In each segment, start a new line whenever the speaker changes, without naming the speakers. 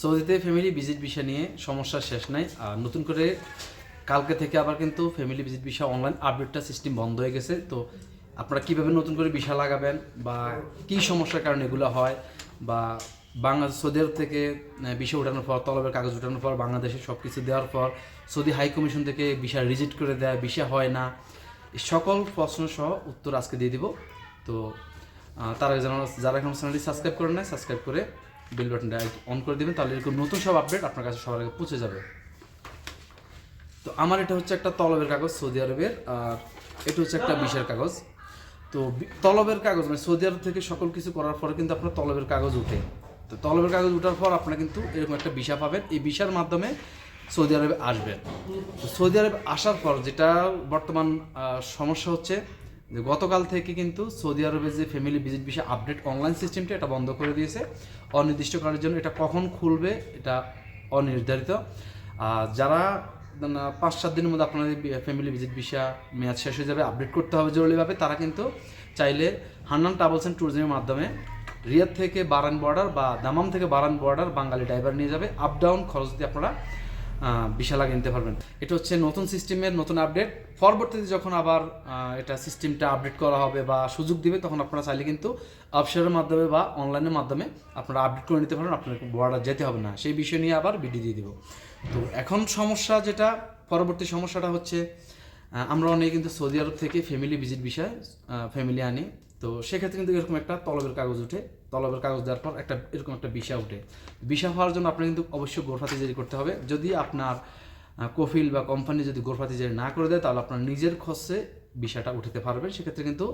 সৌদিতে family visit visa নিয়ে সমস্যার শেষ নাই। আর নতুন করে কালকে থেকে আবার কিন্তু ফ্যামিলি ভিজিট ভিসা অনলাইন আপডেটটা সিস্টেম বন্ধ হয়ে গেছে। তো আপনারা কীভাবে নতুন করে ভিসা লাগাবেন বা কী সমস্যার কারণে এগুলো হয় বা বাংলাদেশ, সৌদি আরব থেকে ভিসা উঠানোর পর, তলবের কাগজ উঠানোর পর, বাংলাদেশে সব কিছু দেওয়ার পর, সৌদি হাই কমিশন থেকে ভিসা রিজেক্ট করে দেয় ভিসা হয় না। সকল প্রশ্ন সহ উত্তর আজকে দিয়ে দিব। তো তার আগে যারা এখন চ্যানেলটি সাবস্ক্রাইব করে নেয় সাবস্ক্রাইব করে বেল বাটনটা অন করে দেবেন, তাহলে এরকম নতুন সব আপডেট আপনার কাছে সবার আগে পৌঁছে যাবে। তো আমার এটা হচ্ছে একটা তলবের কাগজ সৌদি আরবের, আর এটা হচ্ছে একটা বিশের কাগজ। তো তলবের কাগজ মানে সৌদি আরব থেকে সকল কিছু করার পরে কিন্তু আপনার তলবের কাগজ উঠে তো তলবের কাগজ উঠার পর আপনারা কিন্তু এরকম একটা ভিসা পাবেন। এই ভিসার মাধ্যমে সৌদি আরবে আসবেন। তো সৌদি আরবে আসার পর যেটা বর্তমান সমস্যা হচ্ছে যে গতকাল থেকে কিন্তু সৌদি আরবের যে family visit visa update online সিস্টেমটা এটা বন্ধ করে দিয়েছে। অনির্দিষ্টকালের জন্য এটা কখন খুলবে, এটা অনির্ধারিত। আর যারা পাঁচ সাত দিনের মধ্যে আপনাদের ফ্যামিলি ভিজিট ভিসা মেয়াদ শেষ হয়ে যাবে আপডেট করতে হবে জরুরিভাবে, তারা কিন্তু চাইলে হান্নান ট্রাভেলস অ্যান্ড ট্যুরিজমের মাধ্যমে রিয়াদ থেকে বারান বর্ডার বা দামাম থেকে বারান বর্ডার বাঙালি ড্রাইভার নিয়ে যাবে। আপ ডাউন খরচ দিয়ে আপনারা ভিসা লাগিয়ে নিতে পারবেন। এটা হচ্ছে নতুন সিস্টেমের নতুন আপডেট। পরবর্তীতে যখন আবার এটা সিস্টেমটা আপডেট করা হবে বা সুযোগ দিবে, তখন আপনারা চাইলে কিন্তু অফশোরের মাধ্যমে বা অনলাইনের মাধ্যমে আপনারা আপডেট করে নিতে পারেন আপনার বর্ডার যেতে হবে না। সেই বিষয় নিয়ে আবার ভিডিও দিয়ে দিব। তো এখন সমস্যা যেটা, পরবর্তী সমস্যাটা হচ্ছে আমরা অনেকে কিন্তু সৌদি আরব থেকে ফ্যামিলি ভিজিট বিষয় ফ্যামিলি আনি। তো সেক্ষেত্রে কিন্তু এরকম একটা তলবের কাগজ উঠে, তলবের কাগজ দেওয়ার পর একটা, এরকম একটা বিষা উঠে। বিষা হওয়ার জন্য আপনার কিন্তু অবশ্যই গোরফাতি জারি করতে হবে। যদি আপনার কফিল বা কোম্পানি যদি গোরফাতি জারি না করে দেয়, তাহলে আপনার নিজের খরচে বিষাটা উঠাতে পারবেন সেক্ষেত্রে কিন্তু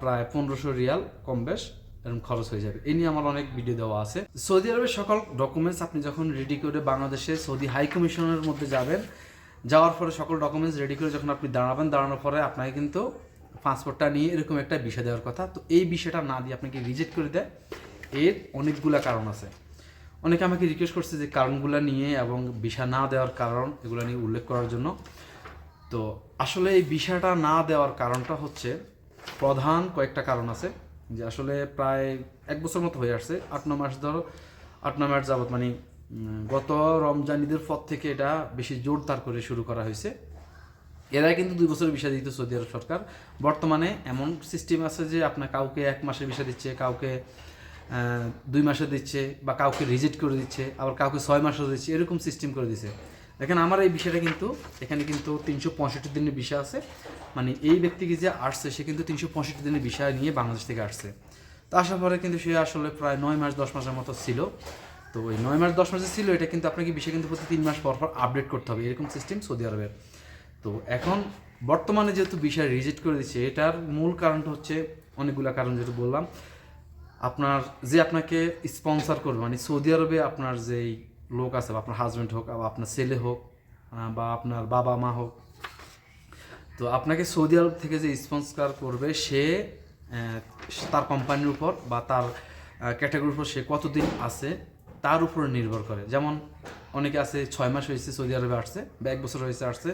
প্রায় পনেরোশো রিয়াল কম বেশ এরকম খরচ হয়ে যাবে। এ নিয়ে আমার অনেক ভিডিও দেওয়া আছে। সৌদি আরবের সকল ডকুমেন্টস আপনি যখন রেডি করে বাংলাদেশে সৌদি হাই কমিশনের মধ্যে যাবেন, যাওয়ার পরে সকল ডকুমেন্টস রেডি করে যখন আপনি দাঁড়াবেন, দাঁড়ানোর পরে আপনাকে কিন্তু পাসপোর্টটা নিয়ে এরকম একটা বিষয় দেওয়ার কথা। তো এই বিষয়টা না দিয়ে আপনাকে রিজেক্ট করে দেয়। এর অনেকগুলা কারণ আছে। অনেকে আমাকে রিকোয়েস্ট করছে যে কারণগুলো নিয়ে এবং ভিসা না দেওয়ার কারণ এগুলো নিয়ে উল্লেখ করার জন্য। তো আসলে এই বিষয়টা না দেওয়ার কারণটা হচ্ছে, প্রধান কয়েকটা কারণ আছে যে আসলে প্রায় এক বছর মতো হয়ে আসছে। আট ন মাস ধরো, আট ন মাস যাবৎ মানে গত রমজান ঈদের পর থেকে এটা বেশি জোরদার করে শুরু করা হয়েছে। এরা কিন্তু দুই বছরের বিষয় দিত সৌদি আরব সরকার। বর্তমানে এমন সিস্টেম আছে যে আপনার কাউকে এক মাসের বিষয় দিচ্ছে, কাউকে দুই মাসে দিচ্ছে বা কাউকে রিজেক্ট করে দিচ্ছে, আবার কাউকে ছয় মাসও দিচ্ছে, এরকম সিস্টেম করে দিচ্ছে দেখেন, আমার এই বিষয়টা কিন্তু, এখানে কিন্তু তিনশো পঁয়ষট্টি দিনের বিষয় আছে। মানে এই ব্যক্তিকে যে আসছে, সে কিন্তু তিনশো পঁয়ষট্টি দিনের বিষয় নিয়ে বাংলাদেশ থেকে আসছে। তো আসার পরে কিন্তু সে আসলে প্রায় নয় মাস, দশ মাসের মতো ছিল। তো ওই নয় মাস, দশ মাসে ছিল, এটা কিন্তু আপনাকে বিষয় কিন্তু প্রতি তিন মাস পর পর আপডেট করতে হবে। এরকম সিস্টেম সৌদি আরবের। তো এখন বর্তমানে যেহেতু বিষয় রিজেক্ট করে দিচ্ছে এটার মূল কারণটা হচ্ছে অনেকগুলো কারণ যেটা বললাম। আপনার যে আপনাকে স্পন্সর করবে মানে সৌদি আরবে আপনার যেই লোক আছে আপনার হাজব্যান্ড হোক, বা আপনার ছেলে হোক বা আপনার বাবা মা হোক, তো আপনাকে সৌদি আরব থেকে যে স্পন্সর করবে, সে তার কোম্পানির উপর বা তার ক্যাটাগরির উপর সে কতদিন আছে, তার উপরে নির্ভর করে। যেমন অনেকে আছে, ছয় মাস হয়েছে সৌদি আরবে আসছে বা এক বছর হয়েছে আসছে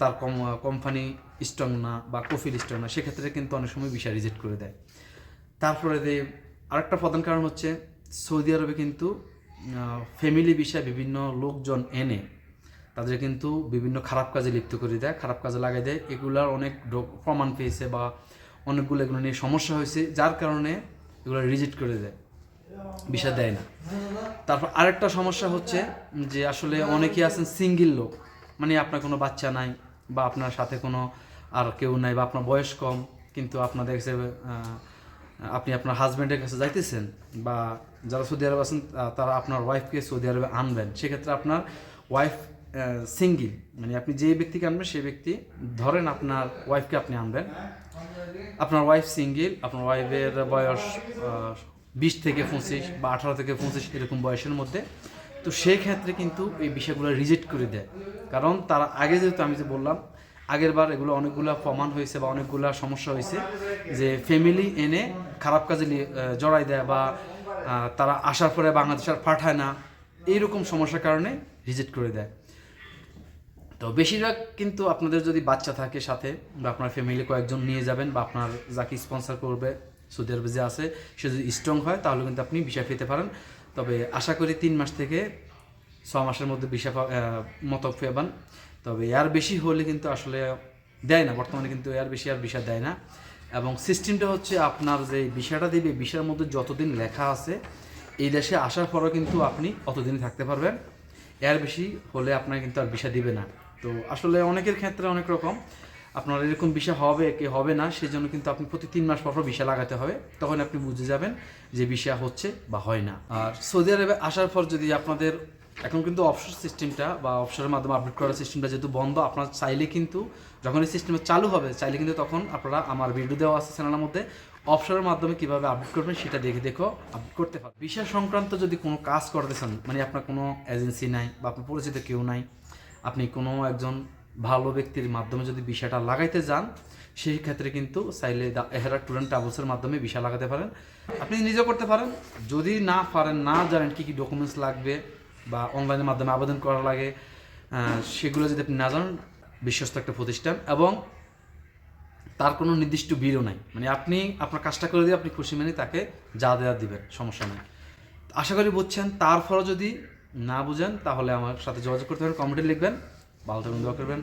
তার কম কোম্পানি স্ট্রং না বা কফিল স্ট্রং না, সেক্ষেত্রে কিন্তু অনেক সময় ভিসা রিজেক্ট করে দেয়। তারপরে আরেকটা প্রধান কারণ হচ্ছে, সৌদি আরবে কিন্তু ফ্যামিলি বিষয়ে বিভিন্ন লোকজন এনে, তাদের কিন্তু বিভিন্ন খারাপ কাজে লিপ্ত করে দেয়। খারাপ কাজে লাগাই দেয়, এগুলার অনেক প্রমাণ পেয়েছে বা অনেকগুলো এগুলো নিয়ে সমস্যা হয়েছে, যার কারণে এগুলো রিজেক্ট করে দেয়। বিষয় দেয় না। তারপর আরেকটা সমস্যা হচ্ছে যে আসলে অনেকেই আছেন সিঙ্গেল লোক। মানে আপনার কোনো বাচ্চা নাই বা আপনার সাথে কোনো আর কেউ নাই বা আপনার বয়স কম, কিন্তু আপনার দেখছে আপনি আপনার হাজব্যান্ডের কাছে যাইতেছেন বা যারা সৌদি আরব আছেন তারা আপনার ওয়াইফকে সৌদি আরবে আনবেন। সেক্ষেত্রে আপনার ওয়াইফ সিঙ্গেল মানে আপনি যে ব্যক্তিকে আনবেন, সেই ব্যক্তি ধরেন আপনার ওয়াইফকে আপনি আনবেন। আপনার ওয়াইফ সিঙ্গেল আপনার ওয়াইফের বয়স বিশ থেকে পঁচিশ বা আঠারো থেকে পঁচিশ এরকম বয়সের মধ্যে। তো সেই ক্ষেত্রে কিন্তু এই বিষয়গুলো রিজেক্ট করে দেয়। কারণ তারা আগে যেহেতু আমি যে বললাম, আগের বার এগুলো অনেকগুলো প্রমাণ হয়েছে বা অনেকগুলো সমস্যা হয়েছে যে ফ্যামিলি এনে খারাপ কাজে জড়াই দেয় বা তারা আসার পরে বাংলাদেশ আর পাঠায় না, এইরকম সমস্যার কারণে রিজেক্ট করে দেয়। তো বেশিরভাগ কিন্তু আপনাদের যদি বাচ্চা থাকে সাথে বা আপনার ফ্যামিলি কয়েকজন নিয়ে যাবেন বা আপনার যাকে স্পন্সর করবে সৌদি আরবে যে আছে সে যদি স্ট্রং হয় তাহলে কিন্তু আপনি বিষয় পেতে পারেন। তবে আশা করি তিন মাস থেকে ছ মাসের মধ্যে আহ, মতো পাবেন তবে এর বেশি হলে কিন্তু আসলে দেয় না বর্তমানে কিন্তু এর বেশি আর ভিসা দেয় না। এবং সিস্টেমটা হচ্ছে আপনার যে ভিসাটা দিবে ভিসার মধ্যে যতদিন লেখা আছে এই দেশে আসার পরও কিন্তু আপনি অতদিনই থাকতে পারবেন। এর বেশি হলে আপনার কিন্তু আর ভিসা দিবে না। তো আসলে অনেকের ক্ষেত্রে অনেক রকম। আপনার এরকম ভিসা হবে কি হবে না সেই জন্য কিন্তু আপনি প্রতি তিন মাস পর ভিসা লাগাতে হবে। তখন আপনি বুঝে যাবেন যে ভিসা হচ্ছে বা হয় না। আর সৌদি আরবে আসার পর যদি আপনাদের এখন কিন্তু অফশোর সিস্টেমটা বা অফশোরের মাধ্যমে আপডেট করার সিস্টেমটা যেহেতু বন্ধ, আপনার চাইলে কিন্তু যখন এই সিস্টেম চালু হবে, চাইলে কিন্তু তখন আপনারা আমার ভিডিও দেওয়া আছে চ্যানেলের মধ্যে অফশোরের মাধ্যমে কীভাবে আপডেট করবেন সেটা দেখে দেখো আপডেট করতে পারবেন বিষয় সংক্রান্ত যদি কোনো কাজ করতে চান মানে আপনার কোনো এজেন্সি নাই বা আপনার পরিচিত কেউ নাই, আপনি কোনো একজন ভালো ব্যক্তির মাধ্যমে যদি ভিসাটা লাগাইতে যান, সেই ক্ষেত্রে কিন্তু চাইলে এহেরা ট্যুর অ্যান্ড ট্রাভেলসের মাধ্যমে ভিসা লাগাতে পারেন। আপনি নিজেও করতে পারেন। যদি না পারেন, না জানেন কী কী ডকুমেন্টস লাগবে বা অনলাইনের মাধ্যমে আবেদন করা লাগে সেগুলো যদি আপনি না জানেন, বিশ্বস্ত একটা প্রতিষ্ঠান এবং তার কোনো নির্দিষ্ট বিলও নাই। মানে আপনি আপনার কাজটা করে দিয়ে আপনি খুশি মানে তাকে যা দেওয়া দিবেন, সমস্যা নেই। আশা করি বুঝছেন। তারপরও যদি না বুঝেন, তাহলে আমার সাথে যোগাযোগ করতে পারেন, কমেন্টে লিখবেন। ভালো থাকবেন দোয়া করবেন।